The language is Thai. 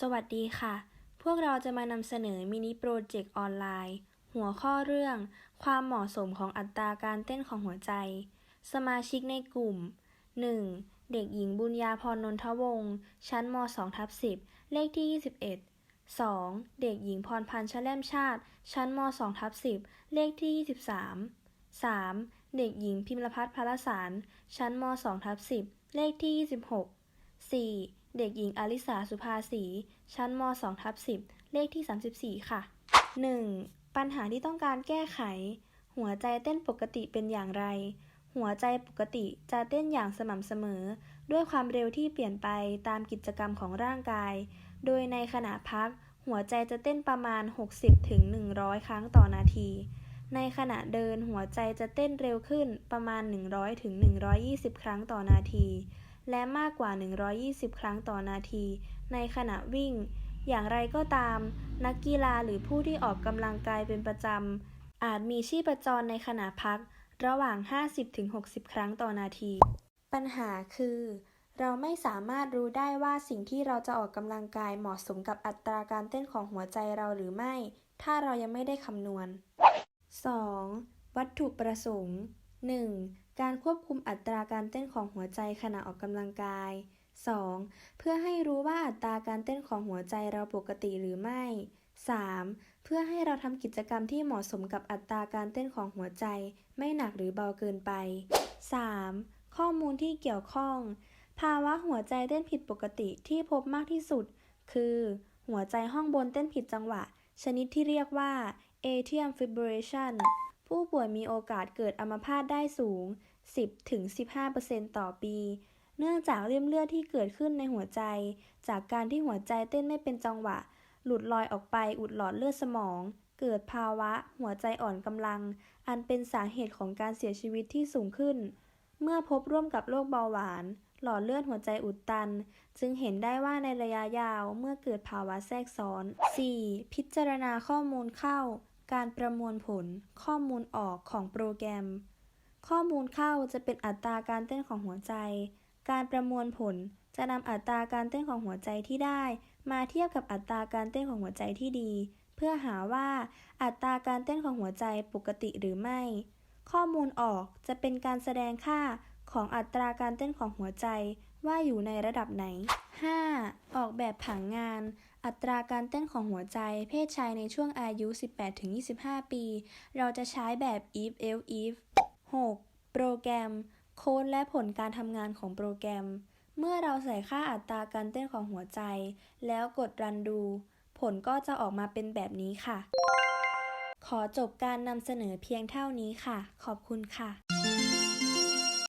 สวัสดีค่ะ พวกเราจะมานำเสนอมินิโปรเจกต์ออนไลน์ หัวข้อเรื่อง ความเหมาะสมของอัตราการเต้นของหัวใจ สมาชิกในกลุ่ม 1. เด็กหญิงบุญญาพรนนทวงศ์ ชั้นม 2ทับ10 เลขที่ 21 2. เด็กหญิงพรพันธ์ชแลมชาติ ชั้นม 2ทับ10 เลขที่ 23 3. เด็กหญิงพิมรพัฒน์พลสาร ชั้นม 2ทับ10 เลขที่ 26 4. เด็กหญิงอลิสาสุภาสี ชั้นม 2 ทับ10 เลขที่ 34 ค่ะ 1. ปัญหาที่ต้องการแก้ไข หัวใจเต้นปกติเป็นอย่างไร หัวใจปกติจะเต้นอย่างสม่ำเสมอ ด้วยความเร็วที่เปลี่ยนไปตามกิจกรรมของร่างกาย โดยในขณะพัก หัวใจจะเต้นประมาณ 60ถึง100 ครั้งต่อนาที ในขณะเดินหัวใจจะเต้นเร็วขึ้นประมาณ 100ถึง120 ครั้งต่อนาที และมากกว่า 120 ครั้งต่อนาที ในขณะวิ่ง อย่างไรก็ตาม นักกีฬาหรือผู้ที่ออกกำลังกายเป็นประจำ อาจมีชีพจรในขณะพัก ระหว่าง 50-60 ครั้งต่อนาที ปัญหาคือ เราไม่สามารถรู้ได้ว่าสิ่งที่เราจะออกกำลังกายเหมาะสมกับอัตราการเต้นของหัวใจเราหรือไม่ ถ้าเรายังไม่ได้คำนวณ 2. วัตถุประสงค์ 1. การควบคุมอัตราการเต้นของหัวใจขณะออกกำลังกาย 2. เพื่อให้รู้ว่าอัตราการเต้นของหัวใจเราปกติหรือไม่ 3. เพื่อให้เราทำกิจกรรมที่เหมาะสมกับอัตราการเต้นของหัวใจ ไม่หนักหรือเบาเกินไป 3. ข้อมูลที่เกี่ยวข้อง ภาวะหัวใจเต้นผิดปกติที่พบมากที่สุด คือ หัวใจห้องบนเต้นผิดจังหวะ ชนิดที่เรียกว่า atrium fibrillation ผู้ป่วยมีโอกาสเกิดอัมพาตได้สูง 10-15%ต่อปี เนื่องจากริ่มเลือดที่เกิดขึ้นในหัวใจ จากการที่หัวใจเต้นไม่เป็นจังหวะ หลุดลอยออกไปอุดหลอดเลือดสมอง เกิดภาวะ หัวใจอ่อนกำลัง อันเป็นสาเหตุของการเสียชีวิตที่สูงขึ้น เมื่อพบร่วมกับโรคเบาหวาน หลอดเลือดหัวใจอุดตัน จึงเห็นได้ว่าในระยะยาวเมื่อเกิดภาวะแทรกซ้อน 4. พิจารณาข้อมูลเข้า การประมวลผล ข้อมูลออกของโปรแกรม ข้อมูลเข้าจะเป็นอัตราการเต้นของหัวใจ การประมวลผลจะนำอัตราการเต้นของหัวใจที่ได้ มาเทียบกับอัตราการเต้นของหัวใจที่ดี เพื่อหาว่าอัตราการเต้นของหัวใจปกติหรือไม่ ข้อมูลออกจะเป็นการแสดงค่า ของอัตราการเต้นของหัวใจว่าอยู่ในระดับไหน 5. ออกแบบผังงาน อัตราการเต้นของหัวใจ เพศชายในช่วงอายุ 18-25 ปี เราจะใช้แบบ if else if 6. โปรแกรม โค้ดและผลการทำงานของโปรแกรม เมื่อเราใส่ค่าอัตราการเต้นของหัวใจ แล้วกดรันดู ผลก็จะออกมาเป็นแบบนี้ค่ะ ขอจบการนำเสนอเพียงเท่านี้ค่ะ ขอบคุณค่ะ